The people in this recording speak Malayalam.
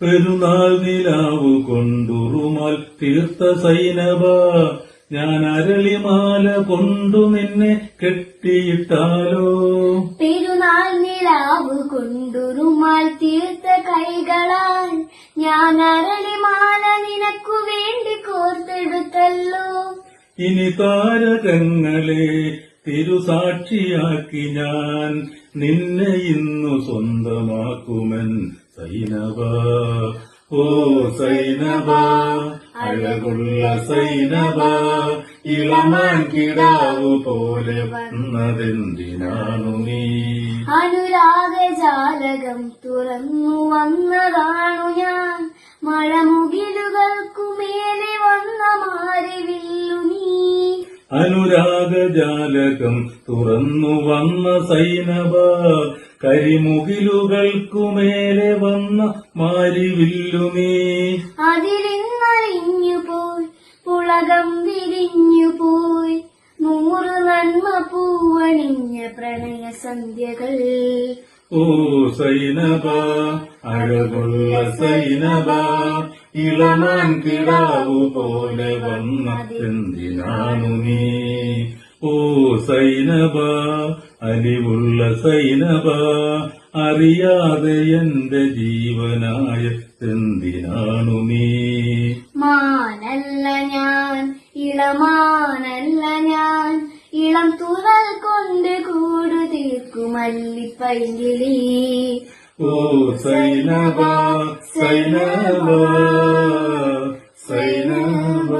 പെരുന്നാൾ നിലാവു കൊണ്ടുറുമാൽ തീർത്ത സൈനവ ഞാൻ അരളിമാല കൊണ്ടു നിന്നെ കെട്ടിയിട്ടാലോ. പെരുന്നാൾ നിലാവ് കൊണ്ടുറുമാൽ തീർത്ത കൈകളാൽ ഞാൻ അരളിമാല നിനക്കു വേണ്ടി കോർത്തെടുത്തല്ലോ. ഇനി താരകങ്ങളെ തിരുസാക്ഷിയാക്കി ഞാൻ നിന്നെ ഇന്നു സ്വന്തമാക്കുമൻ സൈനവ. ഓ സൈനവ അഴകുള്ള സൈനവ ഇളമാൻ കിടാവ് പോലെ വന്നതെന്തിനാണു നീ? അനുരാഗജാലകം തുറന്നു വന്നതാണു ഞാൻ. അനുരാഗജാലകം തുറന്നു വന്ന സൈനവ കരിമുകിലുകൾക്കുമേലെ വന്ന മാരിവില്ലുമേ. നീ അതിലിന്നലിഞ്ഞു പോയി പുളകം വിരിഞ്ഞു പോയി നൂറ് നന്മ പൂവണിഞ്ഞ പ്രണയ സന്ധ്യകൾ ഓ സൈനബ അഴകുള്ള സൈനബ ഇളമാൻ കിടാവു പോലെ വന്നത്തെന്തിനാണു നീ? ഓ സൈനബ അലിവുള്ള സൈനബ അറിയാതെ എന്റെ ജീവനായ എന്തിനാണു നീ? മാനല്ല ഞാൻ ഇളമാനല്ല വെള്ളം തുറൽ കൊണ്ട് കൂടു തീർക്കുമല്ലിപ്പൈങ്കിലി ഓ സൈനബ സൈനബ സൈനബ